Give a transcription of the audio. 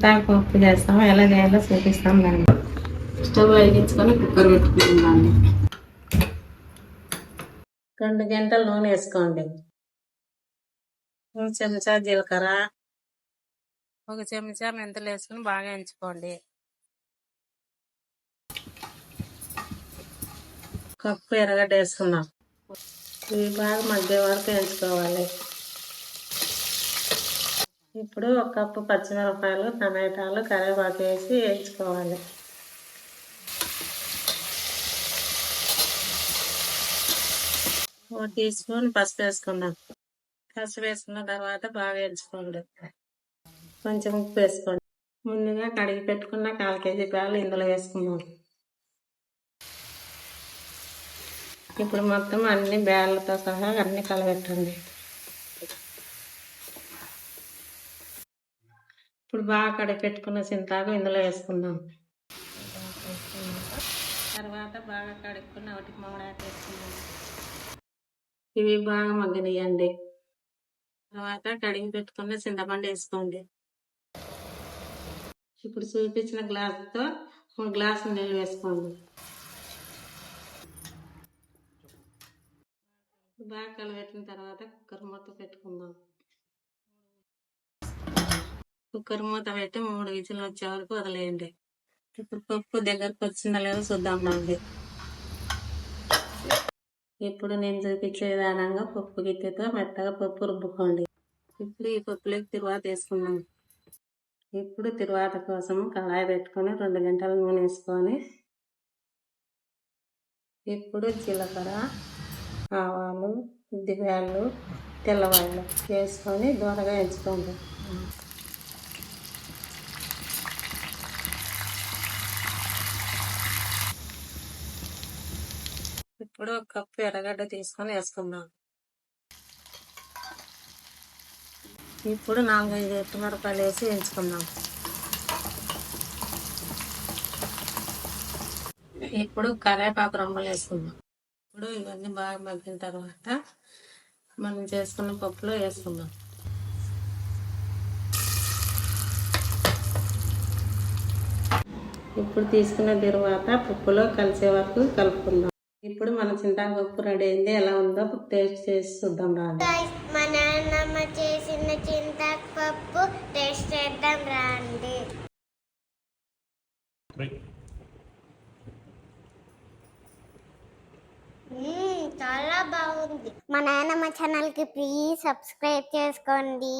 చింతాకు పప్పు చేస్తాము? ఎలా చేయాలో చూపిస్తాం దాన్ని. స్టవ్ వెలిగించుకొని కుక్కర్ పెట్టుకుందాన్ని రెండు గంటలు నూనె వేసుకోండి. ఒక చెంచా జీలకర్ర ఒక చెంచా మెంతులు వేసుకుని బాగా ఎంచుకోండి. కప్పు ఎర్రగడ్డ వేసుకున్నాం. ఇవి బాగా మధ్య వరకు ఎంచుకోవాలి. ఇప్పుడు ఒక కప్పు పచ్చిమిరపకాయలు టమాటాలు కరివేపాకు వేసి వేయించుకోవాలి. ఒక టీ స్పూన్ పసుపు వేసుకుందాం. పసుపు వేసుకున్న తర్వాత బాగా వేయించుకోండి కొంచెం ఉప్పు వేసుకోండి. ముందుగా కడిగి పెట్టుకున్న కాల్ కేజీ పాలు ఇందులో వేసుకుందాం. ఇప్పుడు మొత్తం అన్ని బ్యాళ్ళతో సహా అన్ని కలబెట్టండి. ఇప్పుడు బాగా కడిగి పెట్టుకున్న చింతాకు ఇందులో వేసుకుందాం. తర్వాత బాగా కడుక్కున్న ఒకటి మామిడాకు వేసుకుందాం. ఇవి బాగా మగ్గనియండి. తర్వాత కడిగి పెట్టుకున్న చింతపండు వేసుకోండి. ఇప్పుడు చూపించిన గ్లాసుతో ఒక గ్లాసు నీళ్ళు వేసుకోండి. బాగా కలబెట్టిన తర్వాత కుక్కర్ మూత పెట్టుకుందాం. కుక్కర్ మూత పెట్టి మూడు విజిల్ వచ్చే వరకు వదిలేయండి. ఇప్పుడు పప్పు దగ్గరకు వచ్చిందా లేదో చూద్దాం రండి. ఇప్పుడు నేను చూపించే విధానంగా పప్పు గిత్తెతో మెత్తగా పప్పు రుబ్బుకోండి. ఇప్పుడు ఈ పప్పులోకి తిరువాత వేసుకున్నాం ఇప్పుడు తిరువాత కోసం కళాయి పెట్టుకొని రెండు గంటల నూనె వేసుకొని ఇప్పుడు జీలకర్ర ఆవాలు ఉద్దిపాయలు తెల్లవాళ్ళు వేసుకొని దూరగా ఎంచుకోండి. ఇప్పుడు ఒక కప్పు ఎర్రగడ్డ తీసుకొని వేసుకుందాం. ఇప్పుడు నాలుగైదు ఎట్టుమిరపాయలు వేసి వేయించుకుందాం. ఇప్పుడు కరేపాకు రొమ్మలు వేసుకుందాం. ఇప్పుడు ఇవన్నీ బాగా మగ్గిన తర్వాత మనం చేసుకున్న పప్పులో వేసుకుందాం. ఇప్పుడు తీసుకున్న తర్వాత పప్పులో కలిసే వరకు కలుపుకుందాం. ఇప్పుడు మన చింతాకు పప్పు రెడీ అయింది. ఎలా ఉందో టేస్ట్ చేసి చూద్దాం Guys, మా నాన్నమ్మ చేసిన చింతాకు పప్పు టేస్ట్ చేద్దాం రండి చాలా బాగుంది. మా నాన్నమ్మ ఛానల్కి ప్లీజ్ సబ్స్క్రైబ్ చేసుకోండి.